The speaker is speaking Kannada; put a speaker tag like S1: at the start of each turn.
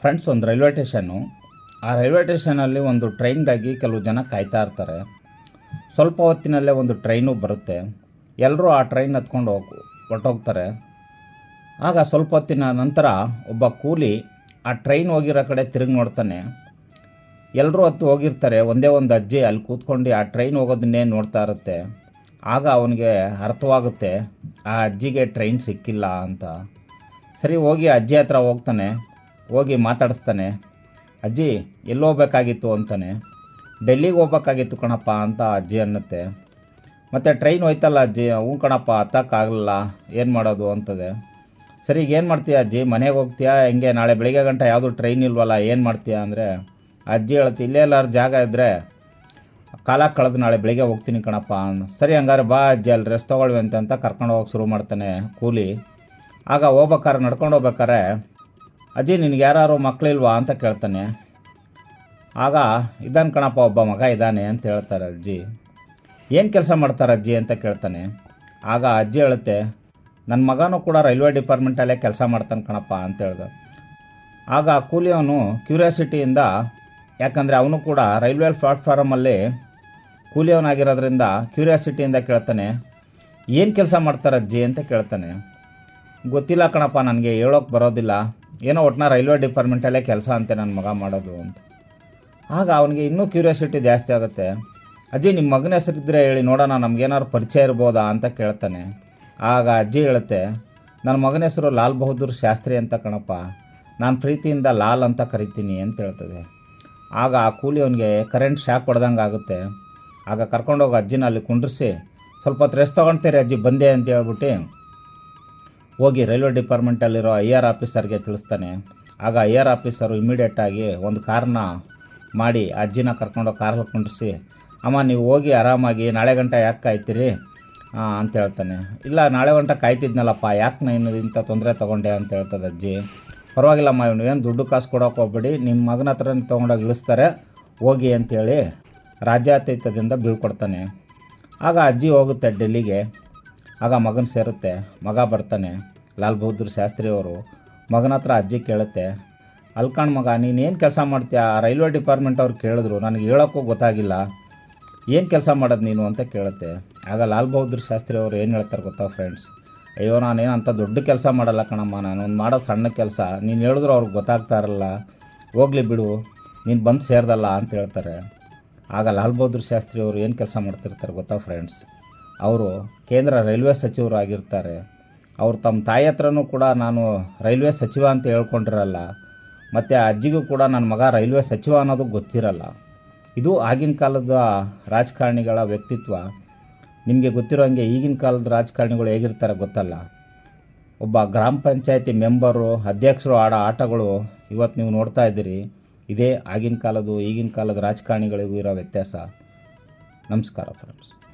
S1: ಫ್ರೆಂಡ್ಸ್ ಒಂದು ರೈಲ್ವೆ ಸ್ಟೇಷನ್ನು ಆ ರೈಲ್ವೆ ಸ್ಟೇಷನಲ್ಲಿ ಒಂದು ಟ್ರೈನ್ಗಾಗಿ ಕೆಲವು ಜನ ಕಾಯ್ತಾ ಇರ್ತಾರೆ. ಸ್ವಲ್ಪ ಹೊತ್ತಿನಲ್ಲೇ ಒಂದು ಟ್ರೈನು ಬರುತ್ತೆ. ಎಲ್ಲರೂ ಆ ಟ್ರೈನ್ ಹತ್ಕೊಂಡು ಹೋಗಿ, ಹೊರ್ಟೋಗ್ತಾರೆ. ಆಗ ಸ್ವಲ್ಪ ಹೊತ್ತಿನ ನಂತರ ಒಬ್ಬ ಕೂಲಿ ಆ ಟ್ರೈನ್ ಹೋಗಿರೋ ಕಡೆ ತಿರುಗಿ ನೋಡ್ತಾನೆ. ಎಲ್ಲರೂ ಹತ್ತು ಹೋಗಿರ್ತಾರೆ. ಒಂದೇ ಒಂದು ಅಜ್ಜಿ ಅಲ್ಲಿ ಕೂತ್ಕೊಂಡು ಆ ಟ್ರೈನ್ ಹೋಗೋದನ್ನೇ ನೋಡ್ತಾ ಇರುತ್ತೆ. ಆಗ ಅವನಿಗೆ ಅರ್ಥವಾಗುತ್ತೆ, ಆ ಅಜ್ಜಿಗೆ ಟ್ರೈನ್ ಸಿಕ್ಕಿಲ್ಲ ಅಂತ. ಸರಿ, ಹೋಗಿ ಅಜ್ಜಿ ಹತ್ರ ಹೋಗ್ತಾನೆ. ಹೋಗಿ ಮಾತಾಡಿಸ್ತಾನೆ, ಅಜ್ಜಿ, ಎಲ್ಲಿ ಹೋಗ್ಬೇಕಾಗಿತ್ತು ಅಂತಾನೆ. ಡೆಲ್ಲಿಗೆ ಹೋಗ್ಬೇಕಾಗಿತ್ತು ಕಣಪ್ಪ ಅಂತ ಅಜ್ಜಿ ಅನ್ನತ್ತೆ. ಮತ್ತು ಟ್ರೈನ್ ಹೋಯ್ತಲ್ಲ ಅಜ್ಜಿ, ಹ್ಞೂ ಕಣಪ್ಪ ಹತ್ತಕ್ಕಾಗಲ್ಲ ಏನು ಮಾಡೋದು? ಅಂತದೆ. ಸರಿ ಈಗ ಏನು ಮಾಡ್ತೀಯ ಅಜ್ಜಿ? ಮನೆಗೆ ಹೋಗ್ತೀಯಾ? ಹೆಂಗೆ? ನಾಳೆ ಬೆಳಿಗ್ಗೆ ಗಂಟೆ ಯಾವುದು ಟ್ರೈನ್ ಇಲ್ವಲ್ಲ, ಏನು ಮಾಡ್ತೀಯಾ? ಅಂದರೆ, ಅಜ್ಜಿ ಹೇಳ್ತಿ, ಇಲ್ಲೇ ಎಲ್ಲಾರು ಜಾಗ ಇದ್ದರೆ ಕಾಲ ಕಳೆದು ನಾಳೆ ಬೆಳಿಗ್ಗೆ ಹೋಗ್ತೀನಿ ಕಣಪ್ಪ. ಅಂತ ಸರಿ ಹಂಗಾರೆ ಬಾ ಅಜ್ಜಿ, ಅಲ್ಲಿ ರೆಸ್ಟ್ ತೊಗೊಳ್ವಿ ಅಂತ ಕರ್ಕೊಂಡು ಹೋಗಕ್ಕೆ ಶುರು ಮಾಡ್ತಾನೆ ಕೂಲಿ. ಆಗ ಹೋಗ್ಬೇಕಾದ್ರೆ ನಡ್ಕೊಂಡು ಹೋಗ್ಬೇಕಾರೆ ಅಜ್ಜಿ, ನಿನಗೆ ಯಾರು ಮಕ್ಕಳಿಲ್ವಾ ಅಂತ ಕೇಳ್ತಾನೆ. ಆಗ ಇದ್ದಾನೆ ಕಣಪ್ಪ, ಒಬ್ಬ ಮಗ ಇದ್ದಾನೆ ಅಂತ ಹೇಳ್ತಾರೆ ಅಜ್ಜಿ. ಏನು ಕೆಲಸ ಮಾಡ್ತಾರೆ ಅಜ್ಜಿ ಅಂತ ಕೇಳ್ತಾನೆ. ಆಗ ಅಜ್ಜಿ ಹೇಳುತ್ತೆ ನನ್ನ ಮಗನೂ ಕೂಡ ರೈಲ್ವೆ ಡಿಪಾರ್ಟ್ಮೆಂಟಲ್ಲೇ ಕೆಲಸ ಮಾಡ್ತಾನೆ ಕಣಪ್ಪ ಅಂತ ಹೇಳ್ದ. ಆಗ ಕೂಲಿ ಕೂಲಿಯವನು ಕ್ಯೂರಿಯಾಸಿಟಿಯಿಂದ, ಯಾಕಂದರೆ ಅವನು ಕೂಡ ರೈಲ್ವೆ ಪ್ಲಾಟ್ಫಾರಮಲ್ಲಿ ಕೂಲಿಯವನಾಗಿರೋದ್ರಿಂದ ಕ್ಯೂರಿಯಾಸಿಟಿಯಿಂದ ಕೇಳ್ತಾನೆ, ಏನು ಕೆಲಸ ಮಾಡ್ತಾರೆ ಅಜ್ಜಿ? ಅಂತ ಕೇಳ್ತಾನೆ. ಗೊತ್ತಿಲ್ಲ ಕಣಪ್ಪ, ನನಗೆ ಹೇಳೋಕೆ ಬರೋದಿಲ್ಲ. ಏನೋ ಒಟ್ಟಿನ ರೈಲ್ವೆ ಡಿಪಾರ್ಟ್ಮೆಂಟಲ್ಲೇ ಕೆಲಸ ಅಂತೆ ನನ್ನ ಮಗ ಮಾಡೋದು ಅಂತ. ಆಗ ಅವನಿಗೆ ಇನ್ನೂ ಕ್ಯೂರಿಯಾಸಿಟಿ ಜಾಸ್ತಿ ಆಗುತ್ತೆ. ಅಜ್ಜಿ ನಿಮ್ಮ ಮಗನ ಹೆಸರಿದ್ದರೆ ಹೇಳಿ, ನೋಡೋಣ, ನಮಗೇನಾದ್ರು ಪರಿಚಯ ಇರ್ಬೋದಾ ಅಂತ ಕೇಳ್ತಾನೆ. ಆಗ ಅಜ್ಜಿ ಹೇಳುತ್ತೆ, ನನ್ನ ಮಗನ ಹೆಸರು ಲಾಲ್ ಬಹದ್ದೂರ್ ಶಾಸ್ತ್ರಿ ಅಂತ ಕಣಪ್ಪ. ನಾನು ಪ್ರೀತಿಯಿಂದ ಲಾಲ್ ಅಂತ ಕರಿತೀನಿ ಅಂತ ಹೇಳ್ತದೆ. ಆಗ ಆ ಕೂಲಿ ಅವನಿಗೆ ಕರೆಂಟ್ ಶಾಕ್ ಹೊಡೆದಂಗೆ ಆಗುತ್ತೆ. ಆಗ ಕರ್ಕೊಂಡೋಗಿ ಅಜ್ಜಿನ ಅಲ್ಲಿ ಕುಂಡ್ರಿಸಿ, ಸ್ವಲ್ಪ ಹೊತ್ತು ರೆಸ್ಟ್ ತೊಗೊಳ್ತೀರಿ ಅಜ್ಜಿ, ಬಂದೆ ಅಂತ ಹೇಳ್ಬಿಟ್ಟು ಹೋಗಿ ರೈಲ್ವೆ ಡಿಪಾರ್ಟ್ಮೆಂಟಲ್ಲಿರೋ ಐ ಆರ್ ಆಫೀಸರ್ಗೆ ತಿಳಿಸ್ತಾನೆ. ಆಗ ಐ ಆರ್ ಆಫೀಸರು ಇಮಿಡಿಯೇಟಾಗಿ ಒಂದು ಕಾರನ್ನ ಮಾಡಿ ಅಜ್ಜಿನ ಕರ್ಕೊಂಡು ಕಾರ್ ಕುಂಡಿಸಿ ಅಮ್ಮ, ನೀವು ಹೋಗಿ ಆರಾಮಾಗಿ ನಾಳೆ ಗಂಟೆ ಯಾಕೆ ಕಾಯ್ತೀರಿ? ಅಂತ ಹೇಳ್ತಾನೆ. ಇಲ್ಲ, ನಾಳೆ ಗಂಟೆ ಕಾಯ್ತಿದ್ನಲ್ಲಪ್ಪ, ಯಾಕೆ ನಾನು ಇಂಥ ತೊಂದರೆ ತೊಗೊಂಡೆ? ಅಂತ ಹೇಳ್ತದೆ ಅಜ್ಜಿ. ಪರವಾಗಿಲ್ಲಮ್ಮ, ಇವನು ಏನು ದುಡ್ಡು ಕಾಸು ಕೊಡೋಕೆ ಹೋಗ್ಬೇಡಿ ನಿಮ್ಮ ಮಗನ ಹತ್ರ ತೊಗೊಂಡೋಗಿ ಇಳಿಸ್ತಾರೆ, ಹೋಗಿ ಅಂತೇಳಿ ರಾಜ್ಯಾತೀತದಿಂದ ಬೀಳ್ಕೊಡ್ತಾನೆ. ಆಗ ಅಜ್ಜಿ ಹೋಗುತ್ತೆ ಡೆಲ್ಲಿಗೆ. ಆಗ ಮಗನ ಸೇರುತ್ತೆ, ಮಗ ಬರ್ತಾನೆ. ಲಾಲ್ ಬಹದ್ದೂರ್ ಶಾಸ್ತ್ರಿ ಅವರು ಮಗನ ಹತ್ರ ಅಜ್ಜಿ ಕೇಳುತ್ತೆ, ಅಲ್ಕಾಣ್ ಮಗ ನೀನೇನು ಕೆಲಸ ಮಾಡ್ತೀಯ? ರೈಲ್ವೆ ಡಿಪಾರ್ಟ್ಮೆಂಟ್ ಅವ್ರು ಕೇಳಿದ್ರು, ನನಗೆ ಹೇಳೋಕ್ಕೂ ಗೊತ್ತಾಗಿಲ್ಲ. ಏನು ಕೆಲಸ ಮಾಡೋದು ನೀನು? ಅಂತ ಕೇಳುತ್ತೆ. ಆಗ ಲಾಲ್ ಬಹದ್ದೂರ್ ಶಾಸ್ತ್ರಿ ಅವರು ಏನು ಹೇಳ್ತಾರೆ ಗೊತ್ತಾ ಫ್ರೆಂಡ್ಸ್ ಅಯ್ಯೋ, ನಾನೇನು ಅಂಥ ದೊಡ್ಡ ಕೆಲಸ ಮಾಡಲ್ಲ ಕಣಮ್ಮ. ನಾನು ಒಂದು ಮಾಡೋ ಸಣ್ಣ ಕೆಲಸ. ನೀನು ಹೇಳಿದ್ರು ಅವ್ರಿಗೆ ಗೊತ್ತಾಗ್ತಾ ಇರಲ್ಲ. ಹೋಗ್ಲಿ ಬಿಡು. ನೀನು ಬಂದು ಸೇರ್ದಲ್ಲ ಅಂತ ಹೇಳ್ತಾರೆ. ಆಗ ಲಾಲ್ ಬಹದ್ದೂರ್ ಶಾಸ್ತ್ರಿ ಅವರು ಏನು ಕೆಲಸ ಮಾಡ್ತಿರ್ತಾರೆ ಗೊತ್ತಾ ಫ್ರೆಂಡ್ಸ್ ಅವರು ಕೇಂದ್ರ ರೈಲ್ವೆ ಸಚಿವರಾಗಿರ್ತಾರೆ. ಅವರು ತಮ್ಮ ತಾಯಿ ಹತ್ರನೂ ಕೂಡ ನಾನು ರೈಲ್ವೆ ಸಚಿವ ಅಂತ ಹೇಳ್ಕೊಂಡಿರಲ್ಲ. ಮತ್ತು ಅಜ್ಜಿಗೂ ಕೂಡ ನನ್ನ ಮಗ ರೈಲ್ವೆ ಸಚಿವ ಅನ್ನೋದು ಗೊತ್ತಿರಲ್ಲ. ಇದು ಆಗಿನ ಕಾಲದ ರಾಜಕಾರಣಿಗಳ ವ್ಯಕ್ತಿತ್ವ. ನಿಮಗೆ ಗೊತ್ತಿರೋ ಹಾಗೆ ಈಗಿನ ಕಾಲದ ರಾಜಕಾರಣಿಗಳು ಹೇಗಿರ್ತಾರೆ ಗೊತ್ತಲ್ಲ. ಒಬ್ಬ ಗ್ರಾಮ ಪಂಚಾಯತಿ ಮೆಂಬರು, ಅಧ್ಯಕ್ಷರು ಆಡೋ ಆಟಗಳು ಇವತ್ತು ನೀವು ನೋಡ್ತಾ ಇದ್ದೀರಿ. ಇದೇ ಆಗಿನ ಕಾಲದ್ದು ಈಗಿನ ಕಾಲದ ರಾಜಕಾರಣಿಗಳಿಗೂ ಇರೋ ವ್ಯತ್ಯಾಸ. ನಮಸ್ಕಾರ ಫ್ರೆಂಡ್ಸ್